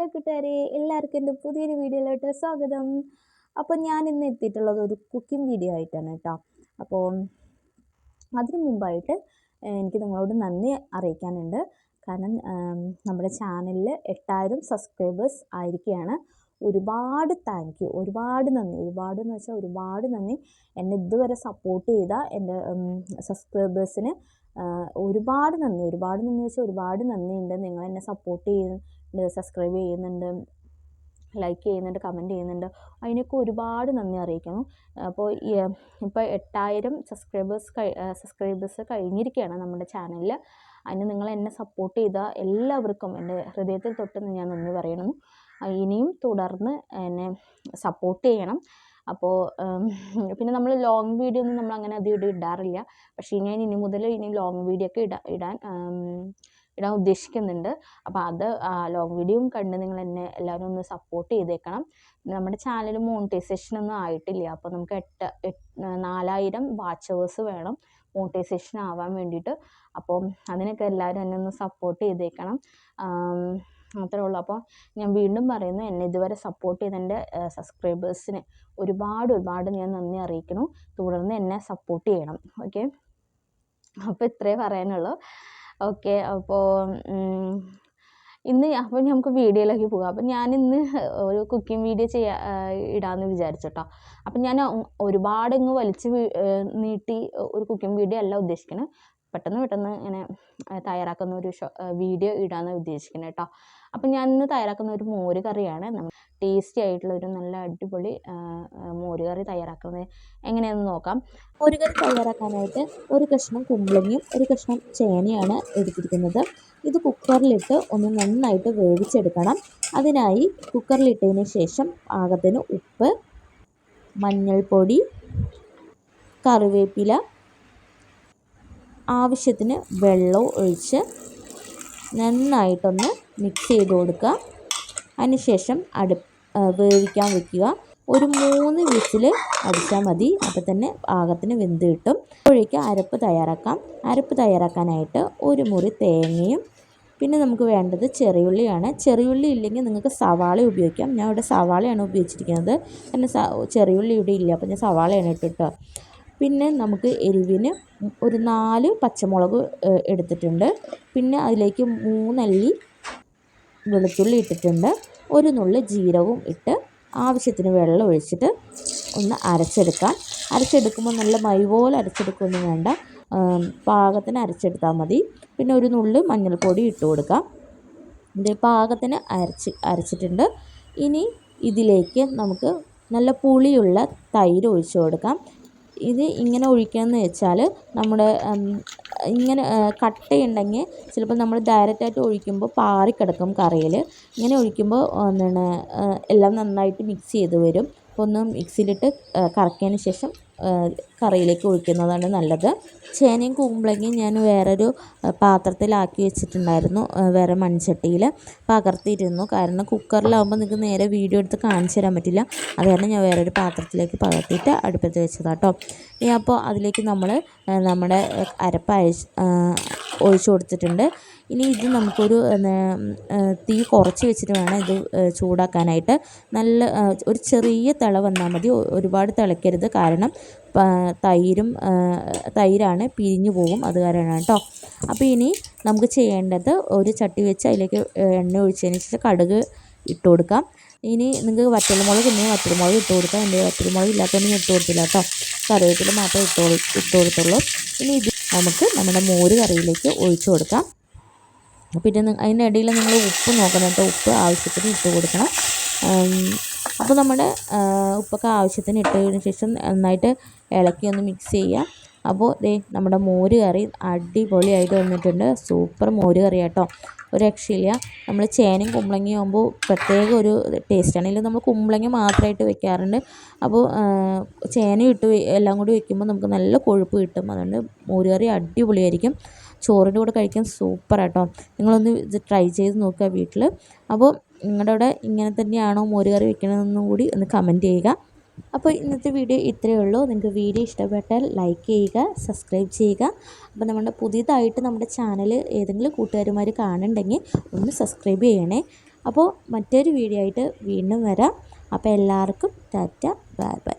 Hello കൂട്ടുകാരെ എല്ലാവർക്കും എന്റെ പുതിയൊരു വീഡിയോയിലോട്ട് സ്വാഗതം. അപ്പോൾ ഞാൻ ഇന്ന് എത്തിയിട്ടുള്ളത് ഒരു കുക്കിംഗ് വീഡിയോ ആയിട്ടാണ് കേട്ടോ. അപ്പോൾ അതിനു മുമ്പായിട്ട് എനിക്ക് നിങ്ങളോട് നന്ദി അറിയിക്കാനുണ്ട്. കാരണം നമ്മുടെ ചാനലിൽ എട്ടായിരം സബ്സ്ക്രൈബേഴ്സ് ആയിരിക്കുകയാണ്. ഒരുപാട് താങ്ക് യു ഒരുപാട് നന്ദി. ഒരുപാട് എന്ന് വെച്ചാൽ ഒരുപാട് നന്ദി. എന്നെ ഇതുവരെ സപ്പോർട്ട് ചെയ്ത എന്റെ സബ്സ്ക്രൈബേഴ്സിന് ഒരുപാട് നന്ദി. ഒരുപാട് നന്ദി വെച്ചാൽ ഒരുപാട് നന്ദിയുണ്ട്. നിങ്ങൾ എന്നെ സപ്പോർട്ട് ചെയ്യുന്നുണ്ട് സബ്സ്ക്രൈബ് ചെയ്യുന്നുണ്ട് ലൈക്ക് ചെയ്യുന്നുണ്ട് കമന്റ് ചെയ്യുന്നുണ്ട്. അതിനൊക്കെ ഒരുപാട് നന്ദി അറിയിക്കുന്നു. അപ്പോൾ ഇപ്പോൾ എട്ടായിരം സബ്സ്ക്രൈബേഴ്സ് സബ്സ്ക്രൈബേഴ്സ് കഴിഞ്ഞിരിക്കുകയാണ് നമ്മുടെ ചാനലിൽ അതിന് നിങ്ങൾ എന്നെ സപ്പോർട്ട് ചെയ്ത എല്ലാവർക്കും എന്റെ ഹൃദയത്തിൽ തൊട്ട് ഞാൻ നന്ദി പറയണം ഇനിയും തുടർന്ന് എന്നെ സപ്പോർട്ട് ചെയ്യണം. അപ്പോൾ പിന്നെ നമ്മൾ ലോങ് വീഡിയോ ഒന്നും നമ്മൾ അങ്ങനെ അധികം ഇടാറില്ല. പക്ഷേ ഞാൻ ഇനി മുതൽ ഇനി ലോങ് വീഡിയോ ഒക്കെ ഇടാൻ ഇടാൻ ഉദ്ദേശിക്കുന്നുണ്ട്. അപ്പോൾ അത് ലോങ് വീഡിയോയും കണ്ട് നിങ്ങൾ എന്നെ എല്ലാവരും ഒന്ന് സപ്പോർട്ട് ചെയ്തേക്കണം. നമ്മുടെ ചാനൽ മോണിറ്റൈസേഷൻ ഒന്നും ആയിട്ടില്ല. അപ്പോൾ നമുക്ക് എട്ട് നാലായിരം വാച്ചവേഴ്സ് വേണം മോണിറ്റൈസേഷൻ ആവാൻ വേണ്ടിയിട്ട്. അപ്പോൾ അതിനൊക്കെ എല്ലാവരും എന്നെ ഒന്ന് സപ്പോർട്ട് ചെയ്തേക്കണം. മാത്രമേ ഉള്ളൂ. അപ്പോൾ ഞാൻ വീണ്ടും പറയുന്നു എന്നെ ഇതുവരെ സപ്പോർട്ട് ചെയ്ത എന്റെ സബ്സ്ക്രൈബേഴ്സിന് ഒരുപാട് ഒരുപാട് ഞാൻ നന്ദി അറിയിക്കുന്നു. തുടർന്ന് എന്നെ സപ്പോർട്ട് ചെയ്യണം. ഓക്കെ അപ്പോൾ ഇത്രേ പറയാനുള്ളൂ. ഓക്കെ അപ്പോൾ ഇന്ന് അപ്പോൾ നമുക്ക് വീഡിയോയിലേക്ക് പോകാം. അപ്പം ഇന്ന് ഒരു കുക്കിംഗ് വീഡിയോ ചെയ്യാ ഇടാമെന്ന് വിചാരിച്ചു കേട്ടോ അപ്പം ഞാൻ ഒരുപാട് ഇങ്ങ് വലിച്ച് നീട്ടി ഒരു കുക്കിംഗ് വീഡിയോ അല്ല ഉദ്ദേശിക്കുന്നത് പെട്ടെന്ന് പെട്ടെന്ന് ഇങ്ങനെ തയ്യാറാക്കുന്ന ഒരു വീഡിയോ ഇടാമെന്ന് ഉദ്ദേശിക്കുന്നത് കേട്ടോ അപ്പം ഞാൻ ഇന്ന് തയ്യാറാക്കുന്ന ഒരു മോര് കറിയാണ്. നമ്മൾ ടേസ്റ്റി ആയിട്ടുള്ള ഒരു നല്ല അടിപൊളി മോര് കറി തയ്യാറാക്കുന്നത് എങ്ങനെയാണെന്ന് നോക്കാം. മോര് കറി തയ്യാറാക്കാനായിട്ട് ഒരു കഷ്ണം കുമ്പളങ്ങയും ഒരു കഷ്ണം ചേനയാണ് എടുത്തിരിക്കുന്നത്. ഇത് കുക്കറിലിട്ട് ഒന്ന് നന്നായിട്ട് വേവിച്ചെടുക്കണം. അതിനായി കുക്കറിലിട്ടതിന് ശേഷം പാകത്തിന് ഉപ്പ് മഞ്ഞൾപ്പൊടി കറിവേപ്പില ആവശ്യത്തിന് വെള്ളം ഒഴിച്ച് നന്നായിട്ടൊന്ന് മിക്സ് ചെയ്ത് കൊടുക്കുക. അതിനുശേഷം അടു വേവിക്കാൻ വെക്കുക. ഒരു മൂന്ന് വിസിൽ അടിച്ചാൽ മതി. അപ്പോൾ തന്നെ പാകത്തിന് വെന്ത് കിട്ടും. അപ്പോഴേക്ക് അരപ്പ് തയ്യാറാക്കാം. അരപ്പ് തയ്യാറാക്കാനായിട്ട് ഒരു മുറി തേങ്ങയും പിന്നെ നമുക്ക് വേണ്ടത് ചെറിയുള്ളിയാണ്. ചെറിയുള്ളി ഇല്ലെങ്കിൽ നിങ്ങൾക്ക് സവാള ഉപയോഗിക്കാം. ഞാൻ ഇവിടെ സവാളയാണ് ഉപയോഗിച്ചിരിക്കുന്നത്. കാരണം ചെറിയുള്ളി ഇവിടെ ഇല്ല. അപ്പോൾ ഞാൻ സവാളയാണ് ഇട്ടിട്ട് പിന്നെ നമുക്ക് എരിവിന് ഒരു നാല് പച്ചമുളക് എടുത്തിട്ടുണ്ട്. പിന്നെ അതിലേക്ക് മൂന്നല്ലി വെളുത്തുള്ളി ഇട്ടിട്ടുണ്ട്. ഒരു നുള്ളി ജീരകവും ഇട്ട് ആവശ്യത്തിന് വെള്ളം ഒഴിച്ചിട്ട് ഒന്ന് അരച്ചെടുക്കാം. അരച്ചെടുക്കുമ്പോൾ നല്ല മൈ പോലെ അരച്ചെടുക്കുകയൊന്നും വേണ്ട. പാകത്തിന് അരച്ചെടുത്താൽ മതി. പിന്നെ ഒരു നുള്ളി മഞ്ഞൾപ്പൊടി ഇട്ട് കൊടുക്കാം. ഇത് പാകത്തിന് അരച്ച് അരച്ചിട്ടുണ്ട്. ഇനി ഇതിലേക്ക് നമുക്ക് നല്ല പുളിയുള്ള തൈര് ഒഴിച്ചു കൊടുക്കാം. ഇത് ഇങ്ങനെ ഒഴിക്കണമെന്ന് വെച്ചാൽ നമ്മുടെ ഇങ്ങനെ കട്ടയുണ്ടെങ്കിൽ ചിലപ്പോൾ നമ്മൾ ഡയറക്റ്റായിട്ട് ഒഴിക്കുമ്പോൾ പാറിക്കിടക്കും കറിയിൽ. ഇങ്ങനെ ഒഴിക്കുമ്പോൾ എന്താണ് എല്ലാം നന്നായിട്ട് മിക്സ് ചെയ്ത് വരും. അപ്പോൾ ഒന്ന് മിക്സിയിലിട്ട് കറക്കിയതിന് ശേഷം കറിയിലേക്ക് ഒഴിക്കുന്നതാണ് നല്ലത്. ചേനയും കുമ്പളങ്ങയും ഞാൻ വേറൊരു പാത്രത്തിലാക്കി വെച്ചിട്ടുണ്ടായിരുന്നു വേറെ മൺചട്ടിയിൽ പകർത്തിയിരുന്നു. കാരണം കുക്കറിലാവുമ്പോൾ നിങ്ങൾക്ക് നേരെ വീഡിയോ എടുത്ത് കാണിച്ചു തരാൻ പറ്റില്ല. അത് കാരണം ഞാൻ വേറൊരു പാത്രത്തിലേക്ക് പകർത്തിയിട്ട് അടുപ്പത്ത് വെച്ചതാട്ടോ ഇനി അപ്പോൾ അതിലേക്ക് നമ്മൾ നമ്മുടെ അരപ്പ് അയച്ച് ഒഴിച്ചു കൊടുത്തിട്ടുണ്ട്. ഇനി ഇത് നമുക്കൊരു തീ കുറച്ച് വെച്ചിട്ട് വേണം ഇത് ചൂടാക്കാനായിട്ട്. നല്ല ഒരു ചെറിയ തിള വന്നാൽ മതി. ഒരുപാട് തിളയ്ക്കരുത് കാരണം തൈരും തൈരാണ് പിരിഞ്ഞു പോകും. അത് കാരണമാണ് കേട്ടോ. അപ്പോൾ ഇനി നമുക്ക് ചെയ്യേണ്ടത് ഒരു ചട്ടി വെച്ച് അതിലേക്ക് എണ്ണ ഒഴിച്ചതിന് ശേഷം കടുക് ഇട്ട് കൊടുക്കാം. ഇനി നിങ്ങൾക്ക് വറ്റൽമുളക് ഉണ്ടെങ്കിൽ വറ്റൽമുളക് ഇട്ട് കൊടുക്കാം. എന്റെ വറ്റൽമുളക് ഇല്ലാത്തതൊന്നും ഇട്ട് കൊടുത്തില്ല കേട്ടോ. കറിവേപ്പില മാത്രമേ ഇട്ട് ഇട്ട് കൊടുത്തുള്ളൂ. ഇനി ഇത് നമുക്ക് നമ്മുടെ മോര് കറിയിലേക്ക് ഒഴിച്ചു കൊടുക്കാം. പിന്നെ അതിനിടയിൽ നിങ്ങൾ ഉപ്പ് നോക്കണം കേട്ടോ. ഉപ്പ് ആവശ്യത്തിന് ഇട്ട് കൊടുക്കണം. അപ്പോൾ നമ്മുടെ ഉപ്പൊക്കെ ആവശ്യത്തിന് ഇട്ടതിന് ശേഷം നന്നായിട്ട് ഇളക്കി ഒന്ന് മിക്സ് ചെയ്യുക. അപ്പോൾ ദേ നമ്മുടെ മോര് കറി അടിപൊളിയായിട്ട് വന്നിട്ടുണ്ട്. സൂപ്പർ മോര് കറി കേട്ടോ ഒരു രക്ഷയില്ല. നമ്മൾ ചേനയും കുമ്പളങ്ങയും ആകുമ്പോൾ പ്രത്യേക ഒരു ടേസ്റ്റാണ് ഇതിൽ നമ്മൾ കുമ്പളങ്ങ മാത്രമായിട്ട് വെക്കാറുണ്ട്. അപ്പോൾ ചേനയും ഇട്ട് എല്ലാം കൂടി വെക്കുമ്പോൾ നമുക്ക് നല്ല കൊഴുപ്പ് കിട്ടും. അതുകൊണ്ട് മോര് കറി അടിപൊളിയായിരിക്കും. ചോറിന്റെ കൂടെ കഴിക്കാൻ സൂപ്പർ ആട്ടോ നിങ്ങളൊന്ന് ഇത് ട്രൈ ചെയ്ത് നോക്കുക വീട്ടിൽ അപ്പോൾ നിങ്ങളുടെ അവിടെ ഇങ്ങനെ തന്നെയാണോ മോര് കറി വെക്കണമെന്നും കൂടി ഒന്ന് കമന്റ് ചെയ്യുക. അപ്പോൾ ഇന്നത്തെ വീഡിയോ ഇത്രയേ ഉള്ളൂ. നിങ്ങൾക്ക് വീഡിയോ ഇഷ്ടപ്പെട്ടാൽ ലൈക്ക് ചെയ്യുക സബ്സ്ക്രൈബ് ചെയ്യുക. അപ്പോൾ നമ്മുടെ പുതിയതായിട്ട് നമ്മുടെ ചാനൽ ഏതെങ്കിലും കൂട്ടുകാരുമാർ കാണുന്നുണ്ടെങ്കിൽ ഒന്ന് സബ്സ്ക്രൈബ് ചെയ്യണേ. അപ്പോൾ മറ്റൊരു വീഡിയോ ആയിട്ട് വീണ്ടും വരാം. അപ്പോൾ എല്ലാവർക്കും ടാറ്റ ബൈ ബൈ.